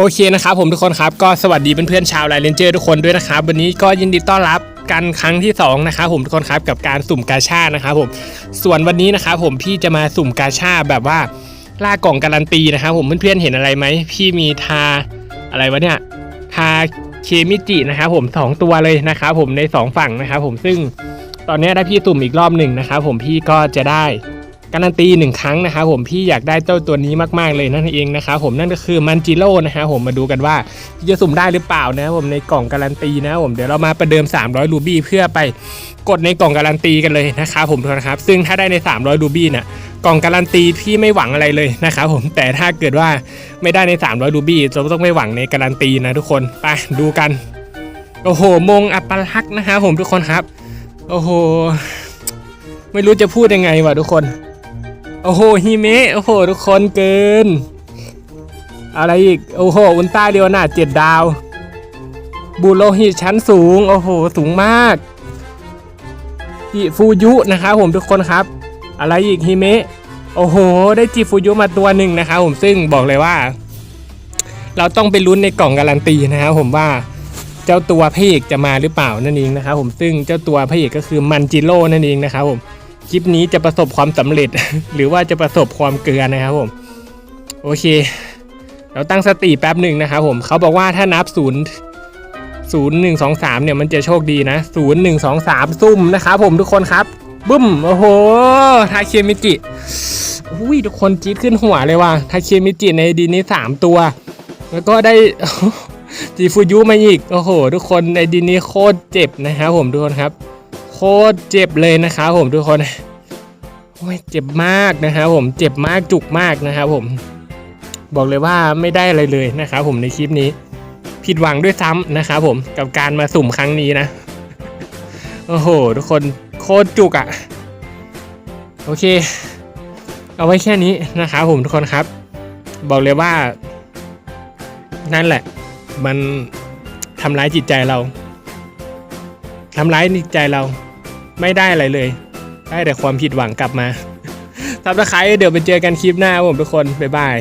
โอเคนะครับผมทุกคนครับก็สวัสดีเพื่อนๆชาวไลเลนเจอร์ทุกคนด้วยนะครับวันนี้ก็ยินดีต้อนรับกันครั้งที่สองนะครับผมทุกคนครับกับการสุ่มกาชานะครับผมส่วนวันนี้นะครับผมพี่จะมาสุ่มกาชาแบบว่าล่ากล่องการันตีนะครับผมเพื่อนๆเห็นอะไรไหมพี่มีทาอะไรวะเนี่ยทาเคมิจินะครับผมสองตัวเลยนะครับผมในสองฝั่งนะครับผมซึ่งตอนนี้ถ้าพี่สุ่มอีกรอบหนึ่งนะครับผมพี่ก็จะได้ การันตีหนึ่งครั้งนะครับผมพี่อยากได้เจ้าตัวนี้มากๆเลยนั่นเองนะครับผมนั่นก็คือมันจิโร่นะครับผมมาดูกันว่าจะสุ่มได้หรือเปล่านะผมในกล่องการันตีนะผมเดี๋ยวเรามาประเดิม 300 รูบี้เพื่อไปกดในกล่องการันตีกันเลยนะครับผมทุกคนครับ ซึ่งถ้าได้ใน 300 รูบี้เนี่ยกล่องการันตีพี่ไม่หวังอะไรเลยนะครับผมแต่ถ้าเกิดว่าไม่ได้ใน 300 รูบี้เราต้องไม่หวังในการันตีนะทุกคนไปดูกันโอ้โหมงอัปลักษณ์นะครับผมทุกคนครับ โอ้โห ไม่รู้จะพูดยังไงวะทุกคน โอ้โหฮิเมะโอ้โหทุกคนเกิน อะไรอีก โอ้โห อุลตร้าเดียวนาเจ็ดดาว บูโรหิชั้นสูง โอ้โห สูงมากจิฟูยุนะครับผมทุกคนครับ อะไรอีกฮิเมะโอ้โห ได้จิฟูยุมาตัวหนึ่งนะครับผมซึ่งบอกเลยว่า เราต้องไปลุ้นในกล่องการันตีนะครับผมว่าเจ้าตัวพระเอกจะมาหรือเปล่านั่นเองนะครับผมซึ่งเจ้าตัวพระเอกก็คือมันจิโร่นั่นเองนะครับผม คลิปนี้จะประสบความสำเร็จ หรือว่าจะประสบความเกลือนะครับผม โอเค เราตั้งสติแป๊บหนึ่งนะครับผมเขาบอกว่าถ้านับศูนย์ศูนย์หนึ่งสองสามเนี่ยมันจะโชคดีนะศูนย์หนึ่งสองสามซุ่มนะครับผมทุกคนครับบึ้มโอ้โหทาเคมิจิอุ้ยทุกคนจี๊ดขึ้นหัวเลยว่ะทาเคมิจิในดีนี้สามตัว แล้วก็ได้จีฟูยุมาอีก โอ้โห ทุกคนในดีนี้โคตรเจ็บนะครับผมทุกคนครับ คตรเจ็บเลยนะครับผมทุกคนโอ้ยเจ็บมากนะครับผมเจ็บมากจุกมากนะครับผม บอกเลยว่าไม่ได้อะไรเลยนะครับผมในคลิปนี้ ผิดหวังด้วยซ้ำนะครับผมกับการมาสุ่มครั้งนี้นะโอ้โห ทุกคนโคตรจุกอะ่ะ โอเค เอาไว้แค่นี้นะครับผมทุกคนครับ บอกเลยว่า นั่นแหละ มันทำร้ายจิตใจเราทำร้ายจิตใจเรา ไม่ได้อะไรเลย ได้แต่ความผิดหวังกลับมาทับตะไคร้เดี๋ยวไปเจอกันคลิปหน้าผมทุกคน บ๊ายบาย